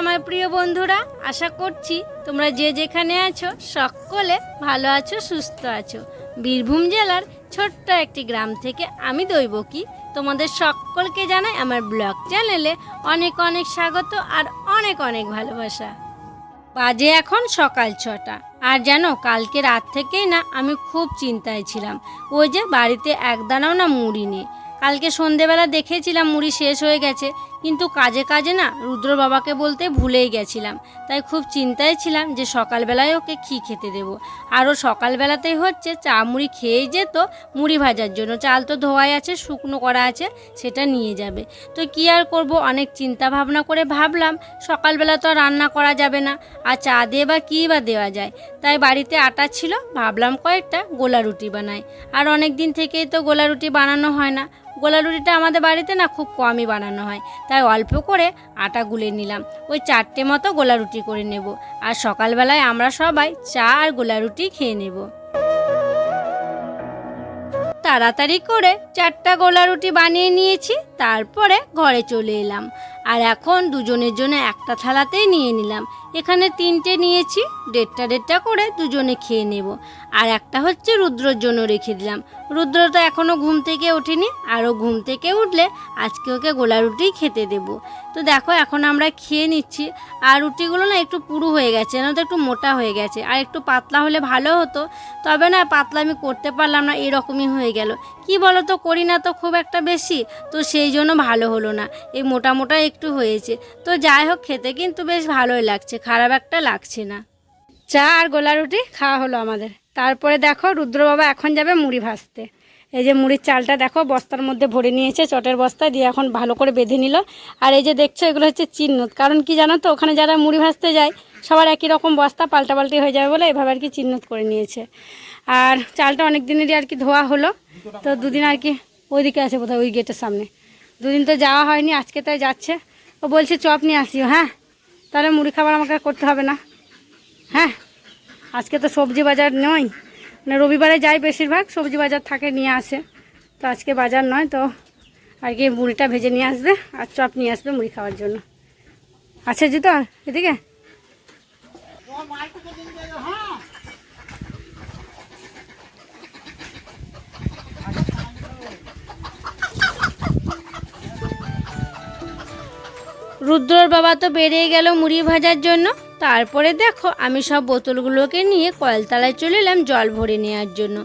আমার প্রিয় বন্ধুরা, আশা করছি তোমরা যে যেখানে আছো সকলে ভালো আছো, সুস্থ আছো। বীরভূম জেলার ছোট্ট একটি গ্রাম থেকে আমি দৈবকী। তোমাদের সকলকে জানাই আমার ব্লগ চ্যানেলে অনেক অনেক স্বাগত আর অনেক অনেক ভালোবাসা। বাজে এখন সকাল ছটা, আর জানো কালকে রাত থেকেই না আমি খুব চিন্তায় ছিলাম। ওই যে বাড়িতে একদানাও না মুড়ি নেই। কালকে সন্ধেবেলা দেখেছিলাম মুড়ি শেষ হয়ে গেছে কিন্তু কাজে কাজে না রুদ্র বাবাকে বলতে ভুলেই গেছিলাম। তাই খুব চিন্তায় ছিলাম যে সকালবেলায় ওকে কী খেতে দেবো। আরও সকালবেলাতেই হচ্ছে, চা মুড়ি খেয়েই যেত মুড়ি ভাজার জন্য। চাল তো ধোয়াই আছে, শুকনো করা আছে, সেটা নিয়ে যাবে। তো কী আর করব? অনেক চিন্তা ভাবনা করে ভাবলাম, সকালবেলা তো রান্না করা যাবে না। আর চা দিয়ে বা কী বা দেওয়া যায়? তাই বাড়িতে আটা ছিল, ভাবলাম কয়েকটা গোলা রুটি বানাই। আর অনেক দিন থেকেই তো গোলা রুটি বানানো হয় না। গোলা রুটিটা আমাদের বাড়িতে না খুব কমই বানানো হয়। তাই অল্প করে আটা গুলে নিলাম। ওই চারটে মতো গোলা রুটি করে নেব। আর সকালবেলায় আমরা সবাই চা আর গোলা রুটি খেয়ে নেব। তাড়াতাড়ি করে চারটা গোলা রুটি বানিয়ে নিয়েছি। তারপরে ঘরে চলে এলাম। আর এখন দুজনের জন্য একটা থালাতেই নিয়ে নিলাম। এখানে তিনটে নিয়েছি, দেড়টা দেড়টা করে দুজনে খেয়ে নেব। আর একটা হচ্ছে রুদ্রর জন্য রেখে দিলাম। রুদ্র তো এখনও ঘুম থেকে ওঠেনি আরও ঘুম থেকে উঠলে আজকে ওকে গোলা রুটি খেতে দেব। তো দেখো এখন আমরা খেয়ে নিচ্ছি। আর রুটিগুলো না একটু পুরু হয়ে গেছে না তো একটু মোটা হয়ে গেছে। আর একটু পাতলা হলে ভালো হতো। তবে না পাতলা আমি করতে পারলাম না, এরকমই হয়ে গেল। কি বলো তো করি না তো খুব একটা বেশি। তো সেই জন্য ভালো হলো না। এই মোটা মোটা একটু হয়েছে। তো যাই হোক, খেতে কিন্তু বেশ ভালোই লাগছে। খারাপ একটা লাগছে না। চা আর গোলা রুটি খাওয়া হলো আমাদের। তারপরে দেখো রুদ্র বাবা এখন যাবে মুড়ি ভাজতে। এই যে মুড়ির চালটা দেখো, বস্তার মধ্যে ভরে নিয়েছে চটের বস্তা দিয়ে এখন ভালো করে বেঁধে নিল। আর এই যে দেখছ, এগুলো হচ্ছে চিহ্নত কারণ কি জানো তো, ওখানে যারা মুড়ি ভাজতে যায়, সবার একই রকম বস্তা পাল্টাপাল্টি হয়ে যাবে বলে এভাবে আর কি চিহ্নত করে নিয়েছে। আর চালটা অনেক দিনেরই আর কি ধোয়া হলো। তো দুদিন আর কি ওইদিকে আছে বোধহয়, ওই গেটের সামনে। দুদিন তো যাওয়া হয়নি, আজকে তাই যাচ্ছে। ও বলছে, চপ নিয়ে আসিও হ্যাঁ? তাহলে মুড়ি খাবার আমাকে করতে হবে না। হ্যাঁ? আজকে তো সবজি বাজার নয়। মানে রবিবারে যাই বেশিরভাগ, সবজি বাজার থাকে, নিয়ে আসে। তো আজকে বাজার নয়, তো আর কি মুড়িটা ভেজে নিয়ে আসবে আর চপ নিয়ে আসবে মুড়ি খাওয়ার জন্য। আচ্ছা জুতো এদিকে? রুদ্রর বাবা তো বেরিয়ে গেল মুড়ি ভাজার জন্য। তারপরে দেখো, আমি সব বোতলগুলোকে নিয়ে কয়েলতলায় চলে এলাম জল ভরে নেওয়ার জন্য।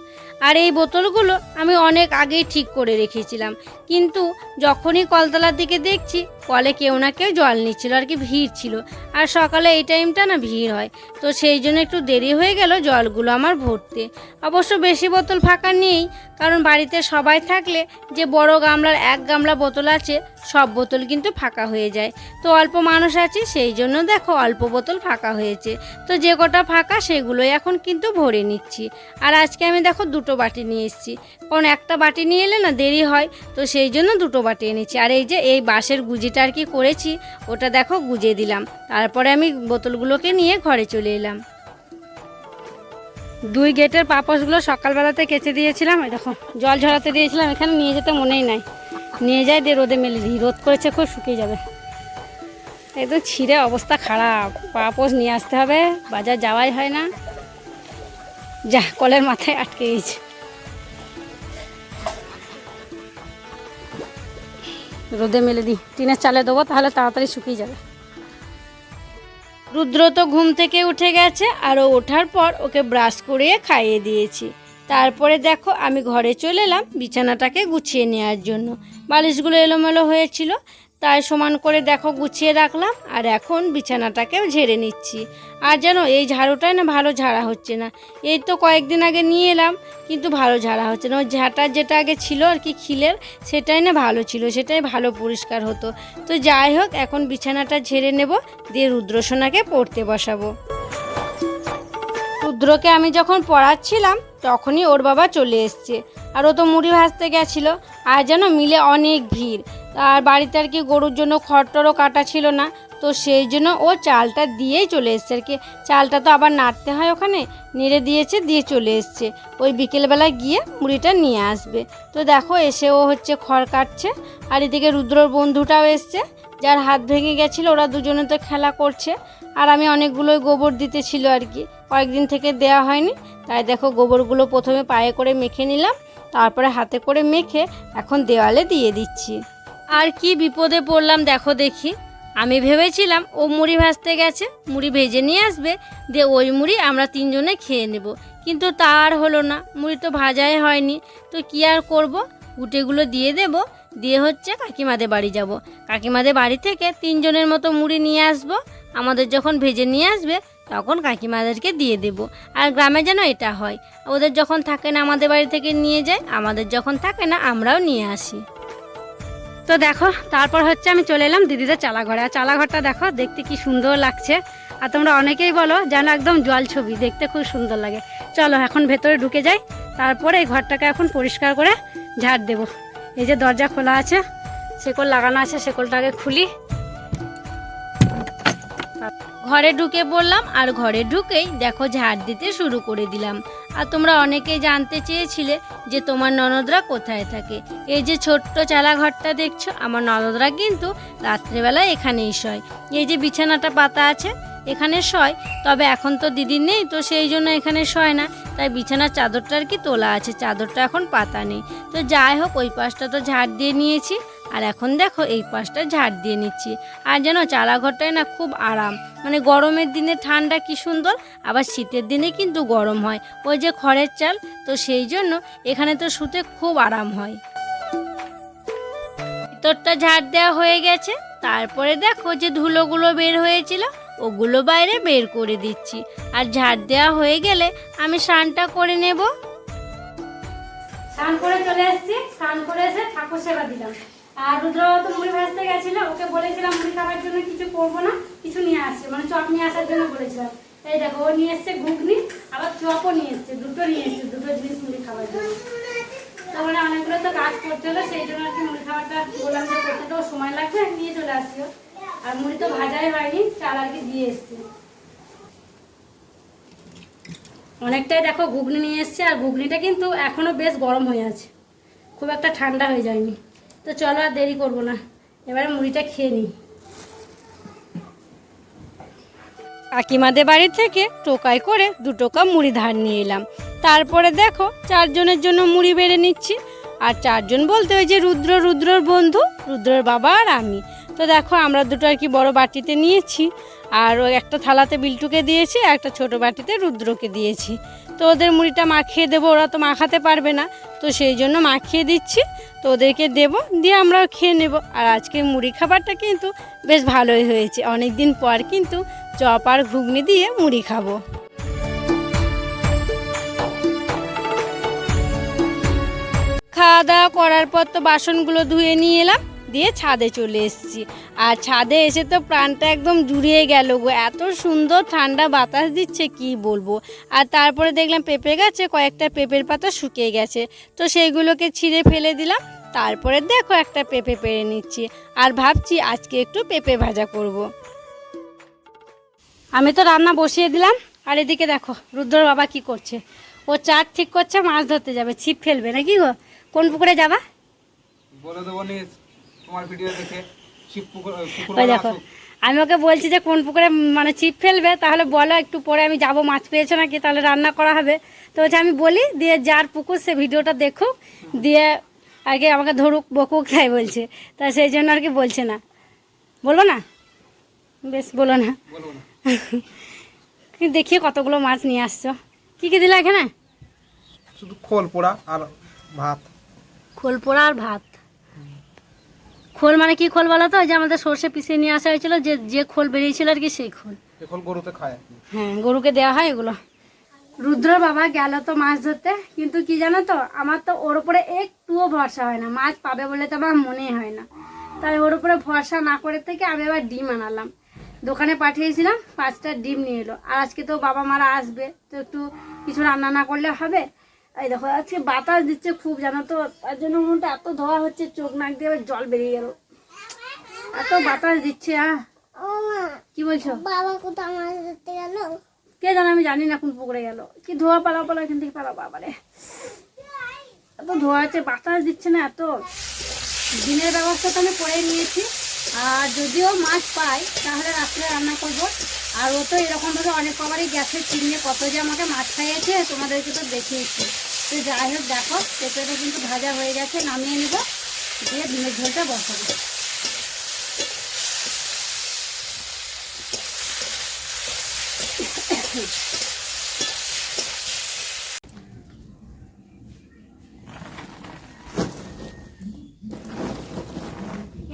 আর এই বোতলগুলো আমি অনেক আগেই ঠিক করে রেখেছিলাম। কিন্তু যখনই কলতলার দিকে দেখছি কলে কেউ না কেউ জল নিচ্ছিল আর কি ভিড় ছিল। আর সকালে এই টাইমটা না ভিড় হয়। তো সেই জন্য একটু দেরি হয়ে গেল জলগুলো আমার ভরতে। অবশ্য বেশি বোতল ফাঁকা নেই, কারণ বাড়িতে সবাই থাকলে যে বড় গামলার এক গামলা বোতল আছে, সব বোতল কিন্তু ফাঁকা হয়ে যায়। তো অল্প মানুষ আছে, সেই জন্য দেখো অল্প বোতল ফাঁকা হয়েছে। তো যে কটা ফাঁকা, সেগুলোই এখন কিন্তু ভরে নিচ্ছি। আর আজকে আমি দেখো দুটো বাটি নিয়ে এসেছি। কারণ একটা বাটি নিয়ে এলে না দেরি হয়, তো সেই জন্য দুটো বাটি এনেছি। আর এই যে এই বাঁশের গুজিটা আর কি করেছি, ওটা দেখো গুজে দিলাম। তারপরে আমি বোতলগুলোকে নিয়ে ঘরে চলে এলাম। দুই গেটের পাপসগুলো সকালবেলাতে কেচে দিয়েছিলাম দেখো, জল ঝরাতে দিয়েছিলাম, এখানে নিয়ে যেতে মনেই নাই। নিয়ে যায় দিয়ে রোদে মেলে দিই, রোদ করেছে খুব, শুকিয়ে যাবে। একদম ছিঁড়ে অবস্থা খারাপ, পাপোস নিয়ে আসতে হবে, বাজার যাওয়াই হয় না। যা, কলের মাথায় আটকে গেছে। রোদে মেলে দিই। টিনের চালে দেবো, তাহলে তাড়াতাড়ি শুকিয়ে যাবে। রুদ্র তো ঘুম থেকে উঠে গেছে আর ও ওঠার পর ওকে ব্রাশ করিয়ে খাইয়ে দিয়েছি। তারপরে দেখো আমি ঘরে চলে এলাম বিছানাটাকে গুছিয়ে নেওয়ার জন্য। বালিশগুলো এলোমেলো হয়েছিল। তাই সমান করে দেখো, গুছিয়ে রাখলাম, আর এখন বিছানাটাকে ঝেড়ে নিচ্ছি। আর যেন এই ঝাড়ুটাই না ভালো ঝাড়া হচ্ছে না। এই তো কয়েকদিন আগে নিয়ে এলাম, কিন্তু ভালো ঝাড়া হচ্ছে না। ওই ঝাঁটার যেটা আগে ছিল আর কি খিলের, সেটাই না ভালো ছিল, সেটাই ভালো পরিষ্কার হতো। তো যাই হোক, এখন বিছানাটা ঝেড়ে নেব, দিয়ে রুদ্রসোনাকে পড়তে বসাবো। রুদ্রকে আমি যখন পড়াচ্ছিলাম, তখনই ওর বাবা চলে এসছে, আর ও তো মুড়ি ভাজতে গেছিল। আর যেন মিলে অনেক ভিড়। আর বাড়িতে আর কি গরুর জন্য খড়টরও কাটা ছিল না, তো সেই জন্য ও চালটা দিয়েই চলে এসছে আর কি। চালটা তো আবার নাড়তে হয় ওখানে, নেড়ে দিয়েছে, দিয়ে চলে এসছে। ওই বিকেলবেলায় গিয়ে মুড়িটা নিয়ে আসবে। তো দেখো এসে ও হচ্ছে খড় কাটছে, আর এদিকে রুদ্রর বন্ধুটাও এসছে, যার হাত ভেঙে গেছিল, ওরা দুজনে তো খেলা করছে। আর আমি অনেকগুলোই গোবর দিতে ছিল আর কি, কয়েকদিন থেকে দেয়া হয়নি, তাই দেখো গোবরগুলো প্রথমে পায়ে করে মেখে নিলাম, তারপরে হাতে করে মেখে এখন দেওয়ালে দিয়ে দিচ্ছি। আর কি বিপদে পড়লাম দেখো দেখি। আমি ভেবেছিলাম ও মুড়ি ভাজতে গেছে, মুড়ি ভেজে নিয়ে আসবে, দিয়ে ওই মুড়ি আমরা তিনজনে খেয়ে নেব। কিন্তু তা আর হলো না, মুড়ি তো ভাজাই হয়নি। তো কি আর করব? উটেগুলো দিয়ে দেব, দিয়ে হচ্ছে কাকিমাদের বাড়ি যাব। কাকিমাদের বাড়ি থেকে তিনজনের মতো মুড়ি নিয়ে আসব। আমাদের যখন ভেজে নিয়ে আসবে, তখন কাকিমাদেরকে দিয়ে দেব। আর গ্রামে যেন এটা হয়, ওদের যখন থাকে না আমাদের বাড়ি থেকে নিয়ে যায়, আমাদের যখন থাকে না আমরাও নিয়ে আসি। তো দেখো, তারপর হচ্ছে আমি চলে এলাম দিদিদের চালাঘরে। আর চালাঘরটা দেখো, দেখতে কি সুন্দর লাগছে। আর তোমরা অনেকেই বলো যেন একদম জল ছবি, দেখতে খুব সুন্দর লাগে। চলো এখন ভেতরে ঢুকে যাই, তারপরে এই ঘরটাকে এখন পরিষ্কার করে ঝাড় দেব। এই যে দরজা খোলা আছে, শেকল লাগানো আছে, শেকলটাকে খুলি। ঘরে ঢুকে পড়লাম আর ঘরে ঢুকেই দেখো ঝাড় দিতে শুরু করে দিলাম। আর তোমরা অনেকেই জানতে চেয়েছিলে যে তোমার ননদরা কোথায় থাকে। এই যে ছোট্ট চালা ঘরটা দেখছ, আমার ননদরা কিন্তু রাত্রেবেলা এখানেই শয়। এই যে বিছানাটা পাতা আছে এখানে শয়। তবে এখন তো দিদি নেই, তো সেই জন্য এখানে শয় না। তাই বিছানার চাদরটা আর কি তোলা আছে। চাদরটা এখন পাতা নেই। তো যাই হোক, ওই পাশটা তো ঝাড় দিয়ে নিয়েছি। আর এখন দেখো, এই পাশটা ঝাড় দিয়ে নিচ্ছি। আর যেন চালাঘরটায় না খুব আরাম। মানে গরমের দিনে ঠান্ডা কি সুন্দর, আবার শীতের দিনে কিন্তু গরম হয়। ওই যে খড়ের চাল, তো সেই জন্য এখানে তো শুতে খুব আরাম হয়। ভিতরটা ঝাড় দেওয়া হয়ে গেছে। তারপরে দেখো যে ধুলোগুলো বের হয়েছিল। ওগুলো বাইরে বের করে দিচ্ছি। আর ঝাড় দেওয়া হয়ে গেলে আমি স্নানটা করে নেব। স্নান করে চলে এসেছি স্নান করে এসে ঠাকুর সেবা দিলাম। আর রুদ্র তো মুড়ি ভাজতে গেছিল। ওকে বলেছিলাম মুড়ি খাবার জন্য কিছু করব না, কিছু নিয়ে আসছে মানে চপ নিয়ে আসার জন্য বলেছিলাম। এই দেখো, ও নিয়ে এসছে ঘুগনি, আবার চপও নিয়ে এসছে, দুটো নিয়ে এসছে, দুটো জিনিস মুড়ি খাবার জন্য। তারপরে অনেকগুলো তো কাজ করতে হলো, সেই জন্য আর কি মুড়ি খাবারটা বললাম যে করতে তো সময় লাগবে, নিয়ে চলে আসিও আর মুড়ি তো ভাজাই হয়নি, চাল কি দিয়ে এসছে। অনেকটাই দেখো ঘুগনি নিয়ে এসছে, আর ঘুগনিটা কিন্তু এখনও বেশ গরম হয়ে আছে। খুব একটা ঠান্ডা হয়ে যায়নি। তো চলো আর দেরি করব না, এবারে মুড়িটা খেয়ে নিই। কাকিমাদের বাড়ি থেকে টোকাই করে দু টোকা মুড়ি ধার নিয়ে এলাম। তারপরে দেখো চারজনের জন্য মুড়ি বেড়ে নিচ্ছি। আর চারজন বলতে ওই যে রুদ্র, রুদ্রর বন্ধু, রুদ্রর বাবা আর আমি। তো দেখো, আমরা দুটো আর কি বড় বাটিতে নিয়েছি, আর ওই একটা থালাতে বিল্টুকে দিয়েছি, আর একটা ছোট বাটিতে রুদ্রকে দিয়েছি। তো ওদের মুড়িটা মাখিয়ে দেবো, ওরা তো মাখাতে পারবে না। তো সেই জন্য মাখিয়ে দিচ্ছি, তো ওদেরকে দেবো, দিয়ে আমরাও খেয়ে নেব। আর আজকে মুড়ি খাবারটা কিন্তু বেশ ভালোই হয়েছে। অনেক দিন পর কিন্তু চপ আর ঘুগনি দিয়ে মুড়ি খাব। খাওয়া দাওয়া করার পর তো বাসনগুলো ধুয়ে নিয়ে এলাম। দিয়ে ছাদে চলে এসেছি। আর ছাদে এসে তো প্রাণটা একদম জুড়িয়ে গেল গো। এত সুন্দর ঠান্ডা বাতাস দিচ্ছে, কি বলব? আর তারপরে দেখলাম পেঁপে গাছে কয়েকটা পেঁপের পাতা শুকিয়ে গেছে। তো সেইগুলোকে ছিঁড়ে ফেলে দিলাম। তারপরে দেখো একটা পেঁপে পেরে নিচ্ছি। আর ভাবছি আজকে একটু পেঁপে ভাজা করব। আমি তো রান্না বসিয়ে দিলাম। আর এদিকে দেখো রুদ্র বাবা কি করছে? ও চার ঠিক করছে, মাছ ধরতে যাবে। ছিপ ফেলবে নাকি গো? কোন পুকুরে যাবা? বলে দেবো তোমার ভিডিও দেখে পুকুর পুকুর ওই দেখো আমি ওকে বলছি যে কোন পুকুরে মানে ছিপ ফেলবে তাহলে বলো একটু পরে আমি যাব মাছ পেয়েছ নাকি তাহলে রান্না করা হবে। তো হচ্ছে আমি বলি দিয়ে যার পুকুর সে ভিডিওটা দেখুক দিয়ে আগে আমাকে ধরুক বকুক তাই বলছে। তা সেই জন্য আর কি বলছে না। বলব না? বেশ বলো না। না। কতগুলো মাছ নিয়ে আসছো। কী কী দিলা এখানে? শুধু খোল পোড়া আর ভাত। খোল পোড়া আর ভাত। খোল মানে কি খোল বলো তো? যে আমাদের সর্ষে পিছিয়ে নিয়ে আসা হয়েছিল যে যে খোল বেরিয়েছিল আর কি সেই খোল। এখন গরুতে খায় হ্যাঁ গরুকে দেওয়া হয় এগুলো। রুদ্র বাবা গেল তো মাছ ধরতে কিন্তু কি জানো তো আমার তো ওর উপরে একটুও ভরসা হয় না। মাছ পাবে বলে তো আমার মনেই হয় না। তাই ওর উপরে ভরসা না করে থেকে আমি আবার ডিম আনালাম। দোকানে পাঠিয়েছিলাম পাঁচটা ডিম নিয়ে এলো। আর আজকে তো বাবা মারা আসবে তো একটু কিছু রান্না না করলে হবে। এই দেখো আজকে বাতাস দিচ্ছে খুব জানো তো? তার জন্য মনটা এত ধোয়া হচ্ছে চোখ নাক দিয়ে জল বেরিয়ে গেল। এত বাতাস দিচ্ছে আহ কি বলছো? বাবা কোথাও মাছ ধরতে গেল? কে জানে আমি জানি না কোন পুকুরে গেল। কি ধোয়া পালা পালা এখান থেকে পালা বাবারে। এত ধোয়া আছে বাতাস দিচ্ছে না এত। দিনের ব্যবস্থা তো আমি করে নিয়েছি। আর যদিও মাছ পাই, তাহলে রাত্রে রান্না করব। আর ও তো এরকমভাবে অনেক কবারই গ্যাসে চিনিয়ে কত যে আমাকে মাছ খাইয়েছে, তোমাদেরকে তো দেখিয়েছি। তো যাই হোক, দেখো, পেঁপেটা কিন্তু ভাজা হয়ে গেছে, নামিয়ে নিব। দিয়ে ডিমের ঝোলটা বসাবো।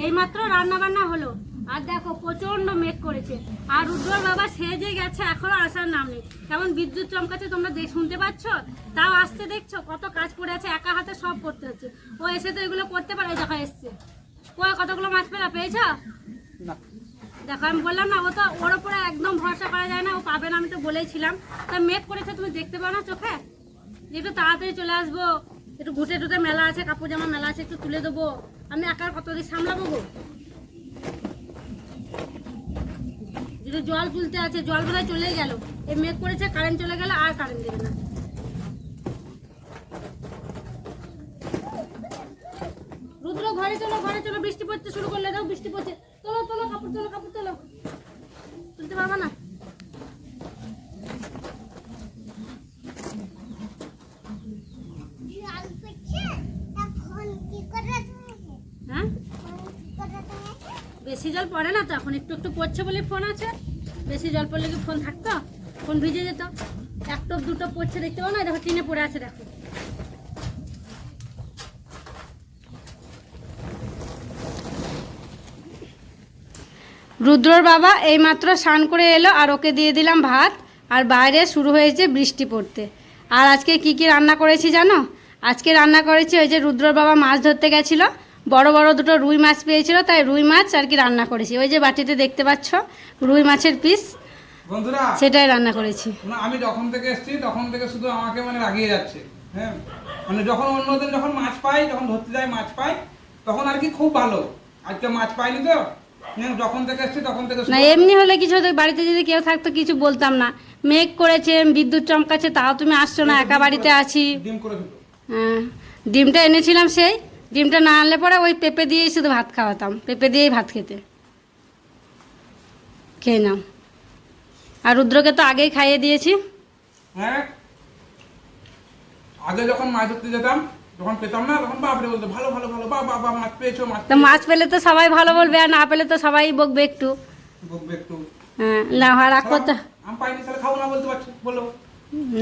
এইমাত্র রান্না বান্না হলো আর দেখো প্রচণ্ড মেঘ করেছে আর রুদ্রর বাবা সেজে গেছে এখনও আসার নাম নেই। কেমন বিদ্যুৎ চমকাচ্ছে তোমরা দেখ শুনতে পাচ্ছ? তাও আসতে দেখছ? কত কাজ পড়ে আছে একা হাতে সব করতে হচ্ছে। ও এসে তো এগুলো করতে পারে দেখো এসছে। ও কতগুলো মাছ পেলা পেয়েছ? দেখো আমি বললাম না ও তো ওর উপরে একদম ভরসা করা যায় না ও পাবে না আমি তো বলেইছিলাম। তা মেঘ করেছে তুমি দেখতে পাও না চোখে? একটু তাড়াতাড়ি চলে আসব। একটু ঘুটে টুটে মেলা আছে কাপড় জামা মেলা আছে একটু তুলে দেবো। আমি একার কতদিন সামলাবো গো? যদি জল তুলতে আছে, জল বোধহয় চলে গেল। এ মেঘ করেছে কারেন্ট চলে গেল, আর কারেন্ট দেবে না। রুদ্র, ঘরে চলো ঘরে চলো, বৃষ্টি পড়তে শুরু করলে দাও বৃষ্টি পড়ছে। তোলো তোলো, কাপড় তোলো কাপড় তোলো। তুলতে পারবা না জল পড়ছে তা ফোন কি করে তুমি হ্যাঁ ফোন কি করে তুমি বেশি জল পড়ে না তো? এখন একটু একটু পড়ছে বলে ফোন আছে। বেশি জল পড়লে কি ফোন থাকতো? ফোন ভিজে যেত। এক টপ দুটো পড়ছে দেখতে পাও না? দেখো টিনে পড়ে আছে, দেখো। রুদ্রর বাবা এইমাত্র স্নান করে এলো আর ওকে দিয়ে দিলাম ভাত। আর বাইরে শুরু হয়েছে বৃষ্টি পড়তে। আর আজকে কি কি রান্না করেছি জানো? আজকে রান্না করেছি ওই যে রুদ্রর বাবা মাছ ধরতে গেছিল। বড় বড় দুটো রুই মাছ পেয়েছিল তাই রুই মাছ আর কি রান্না করেছি। ওই যে বাটিতে দেখতে পাচ্ছ রুই মাছের পিস বন্ধুরা সেটাই রান্না করেছি। আমি যখন থেকে এসেছি তখন থেকে শুধু আমাকে মানে রাগিয়ে যাচ্ছে হ্যাঁ? মানে যখন অন্যদিন যখন মাছ পাই যখন ধরতে যাই মাছ পাই তখন আর কি খুব ভালো। আজকে মাছ পাইনি তো হ্যাঁ, যখন থেকে এসেছি তখন থেকে না এমনি হলে কিছু হতো বাড়িতে যদি কেউ থাকতো কিছু বলতাম না। মেঘ করেছে বিদ্যুৎ চমকাচ্ছে তাও তুমি আসছো না একা বাড়িতে আছি। ডিম করে হ্যাঁ ডিমটা এনেছিলাম সেই ডিমটা না আনলে পরে ওই পেঁপে দিয়েই শুধু ভাত খাওয়াতাম। পেঁপে দিয়েই ভাত খেতে। খেয়ে নাও। আর রুদ্রকে তো আগেই খাইয়ে দিয়েছি। হ্যাঁ? আগে যখন মাছ ধরতে যেতাম যখন পেতাম না তখন বাপরে বলতো ভালো ভালো ভালো বা বাবা মাছ পেয়েছ মাছ তো মাছ পেলে তো সবাই ভালো বলবে আর না পেলে তো সবাই বকবে একটু। বকবে একটু। হ্যাঁ না রাগ করতে আমি পাইনি তাহলে খাব না বলতে পারছি বলো।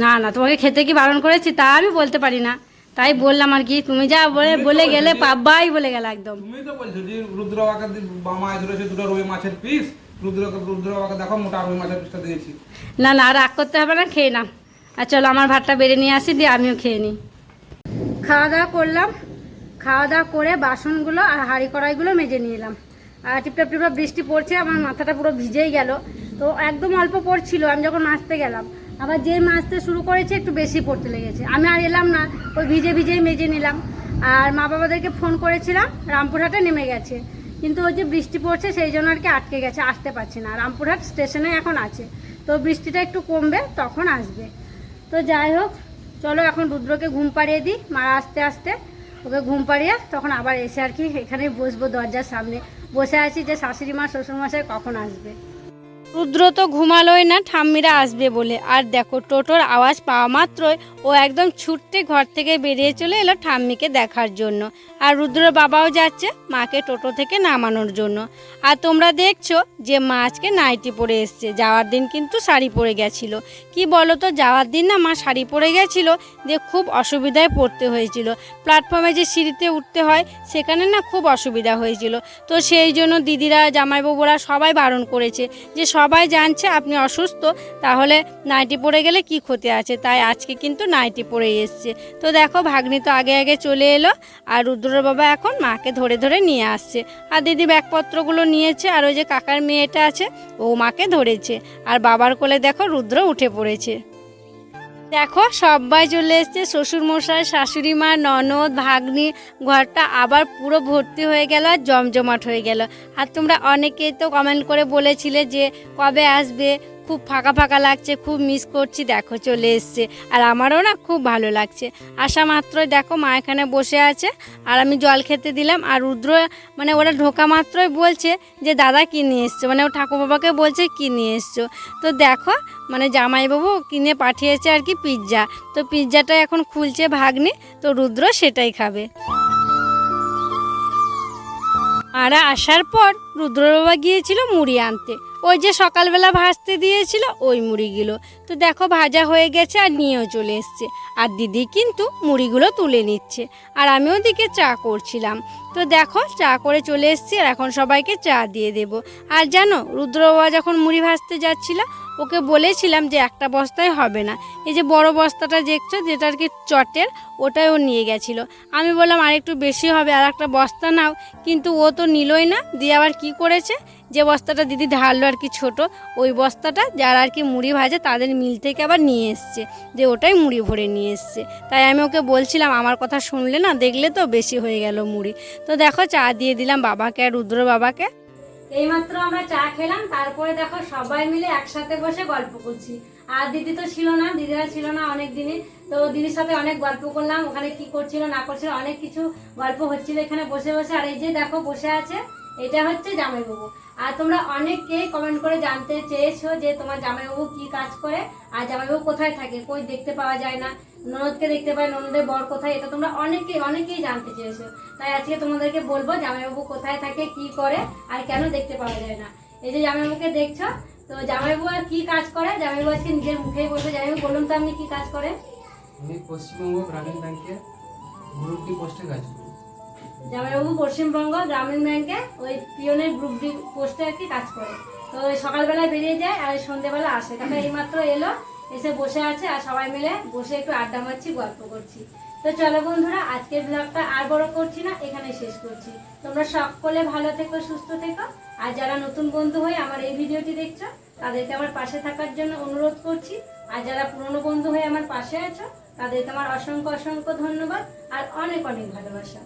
না না তোমাকে খেতে কি বারণ করেছি তা আমি বলতে পারি না। তাই বললাম আর কি তুমি যা বলে বলে গেলে পাব্বাই বলে গেল একদম। তুমি তো বলছো যে রুদ্র বাবাকে দি- মাছ ধরেছে দুটো রুই মাছের পিস। রুদ্রকে রুদ্র বাবাকে দেখো মোটা রুই মাছের পিসটা দিয়েছি। না না রাগ করতে হবে না খেয়ে নাও। আর চলো আমার ভাতটা বেড়ে নিয়ে আসি দিয়ে আমিও খেয়ে নিই। খাওয়া দাওয়া করলাম। খাওয়া দাওয়া করে বাসনগুলো আর হাঁড়ি কড়াইগুলো মেজে নিয়ে এলাম। আর টিপটাপ টিপটাপ বৃষ্টি পড়ছে আমার মাথাটা পুরো ভিজেই গেল। তো একদম অল্প পড়ছিল আমি যখন নাচতে গেলাম। আবার যে মাছতে শুরু করেছে একটু বেশি পড়তে লেগেছে। আমি আর এলাম না, ওই ভিজে ভিজেই মেজে নিলাম। আর মা বাবাদেরকে ফোন করেছিলাম, রামপুরহাটে নেমে গেছে। কিন্তু ওই যে বৃষ্টি পড়ছে, সেই জন্য আর কি আটকে গেছে, আসতে পারছে না। রামপুরহাট স্টেশনে এখন আছে। তো বৃষ্টিটা একটু কমবে, তখন আসবে। তো যাই হোক, চলো এখন রুদ্রকে ঘুম পাড়িয়ে দিই। মা আসতে আসতে ওকে ঘুম পাড়িয়ে তখন আবার এসে আর কি এখানেই বসবো দরজার সামনে। বসে আছি যে শাশুড়ি মা, শ্বশুরমশাই কখন আসবে। রুদ্র তো ঘুমালোই না, ঠাম্মিরা আসবে বলে। আর দেখো, টোটোর আওয়াজ পাওয়া মাত্রই ও একদম ছুটতে ঘর থেকে বেরিয়ে চলে এলো ঠাম্মিকে দেখার জন্য। আর রুদ্রর বাবাও যাচ্ছে মাকে টোটো থেকে নামানোর জন্য। আর তোমরা দেখছ যে মা আজকে নাইটি পরে এসছে। যাওয়ার দিন কিন্তু শাড়ি পরে গেছিল। কি বলো তো যাওয়ার দিন না মা শাড়ি পরে গেছিল যে খুব অসুবিধায় পড়তে হয়েছিল। প্ল্যাটফর্মে যে সিঁড়িতে উঠতে হয়, সেখানে না খুব অসুবিধা হয়েছিল। তো সেই জন্য দিদিরা, জামাইবাবুরা সবাই বারণ করেছে যে সবাই জানছে আপনি অসুস্থ, তাহলে নাইটি পরে গেলে কি ক্ষতি আছে? তাই আজকে কিন্তু নাইটি পরে এসছে। তো দেখো, ভাগ্নি তো আগে আগে চলে এলো, আর রুদ্রর বাবা এখন মাকে ধরে ধরে নিয়ে আসছে। আর দিদি ব্যাগপত্রগুলো নিয়েছে, আর ওই যে কাকার মেয়েটা আছে, ও মাকে ধরেছে। আর বাবার কোলে দেখো, রুদ্র উঠে পড়েছে। দেখো, সবাই চলে এসছে, শ্বশুরমশাই, শাশুড়ি মা, ননদ, ভাগ্নি, ঘরটা আবার পুরো ভর্তি হয়ে গেল আর জমজমাট হয়ে গেল। আর তোমরা অনেকেই তো কমেন্ট করে বলেছিলে যে কবে আসবে খুব ফাঁকা ফাঁকা লাগছে, খুব মিস করছি। দেখো, চলে এসছে। আর আমারও না খুব ভালো লাগছে। আসা মাত্রই, দেখো, মা এখানে বসে আছে। আর আমি জল খেতে দিলাম। আর রুদ্র মানে ওরা ঢোকা মাত্রই বলছে যে, দাদা, কি নিয়ে এসছো? মানে ও ঠাকুর বাবাকে বলছে, কি নিয়ে এসছো? তো দেখো মানে জামাইবাবু কিনে পাঠিয়েছে আর কি পিৎজা তো পিৎজাটা এখন খুলছে ভাগ্নি। তো রুদ্র সেটাই খাবে। আর আসার পর রুদ্র বাবা গিয়েছিল মুড়ি আনতে। ওই যে সকালবেলা ভাজতে দিয়েছিল, ওই মুড়িগুলো। তো দেখো ভাজা হয়ে গেছে আর নিয়েও চলে এসছে। আর দিদি কিন্তু মুড়িগুলো তুলে নিচ্ছে। আর আমি ওদিকে চা করছিলাম। তো দেখো চা করে চলে এসছি আর এখন সবাইকে চা দিয়ে দেব। আর জানো রুদ্র বাবা যখন মুড়ি ভাজতে যাচ্ছিল, ওকে বলেছিলাম যে একটা বস্তায় হবে না। এই যে বড় বস্তাটা দেখছ, যেটা আর কি চটের, ওটাই ও নিয়ে গেছিল। আমি বললাম আর একটু বেশি হবে আর একটা বস্তা নাও। কিন্তু ও তো নিলই না। দিয়ে আবার কি করেছে? যে বস্তাটা দিদি ঢাললো আর কি ছোট, ওই বস্তাটা যারা আর কি মুড়ি ভাজে তাদের মিল থেকে আবার নিয়ে এসছে, যে ওটাই মুড়ি ভরে নিয়ে এসছে। তাই আমি ওকে বলছিলাম, আমার কথা শুনলে না, দেখলে তো বেশি হয়ে গেল মুড়ি। তো দেখো চা দিয়ে দিলাম বাবাকে আর রুদ্র বাবাকে। এইমাত্র আমরা চা খেলাম, তারপরে দেখো সবাই মিলে একসাথে বসে গল্প করছি। আর দিদি তো ছিল না, দিদিরা ছিল না অনেক দিনে। তো দিদির সাথে অনেক গল্প করলাম, ওখানে কি করছিল, না করছিল, অনেক কিছু গল্প হচ্ছিল এখানে বসে বসে। আর এই যে দেখো বসে আছে এটা হচ্ছে জামাইবাবু। আর তোমরা অনেককেই কমেন্ট করে জানতে চেয়েছো যে তোমার জামাইবাবু কি কাজ করে, আর জামাইবাবু কোথায় থাকে, কই দেখতে পাওয়া যায় না, ননদকে দেখতে পাই ননদের বর কোথায়, এটা তোমরা অনেকেই অনেকেই জানতে চেয়েছো। তাই আজকে তোমাদেরকে বলব জামাইবাবু কোথায় থাকে, কি করে, আর কেন দেখতে পাওয়া যায় না। এই যে জামাইবাবুকে দেখছ, তো জামাইবাবু আর কি কাজ করে? জামাইবাবু আজকে নিজের মুখেই বলবে জামাইবাবু, বলুন তো আপনি কি কাজ করেন? আমি পশ্চিমবঙ্গ গ্রামীণ ব্যাংকের গ্রুপ পোস্টে কাজ করি। জামাইবাবু পশ্চিমবঙ্গ গ্রামীণ ব্যাংকে ওই পিওনের গ্রুপ ডি পোস্টে আর কি কাজ করে। তো ওই সকালবেলায় বেরিয়ে যায় আর ওই সন্ধ্যেবেলা আসে। তারপরে এইমাত্র এলো, এসে বসে আছে আর সবাই মিলে বসে একটু আড্ডা মারছি, গল্প করছি। তো চলো বন্ধুরা, আজকের ব্লগটা আর বড় করছি না এখানে শেষ করছি। তোমরা সকলে ভালো থেকো, সুস্থ থেকো। আর যারা নতুন বন্ধু হয়ে আমার এই ভিডিওটি দেখছ, তাদেরকে আমার পাশে থাকার জন্য অনুরোধ করছি। আর যারা পুরনো বন্ধু হয়ে আমার পাশে আছো, তাদেরকে আমার অসংখ্য অসংখ্য ধন্যবাদ আর অনেক অনেক ভালোবাসা।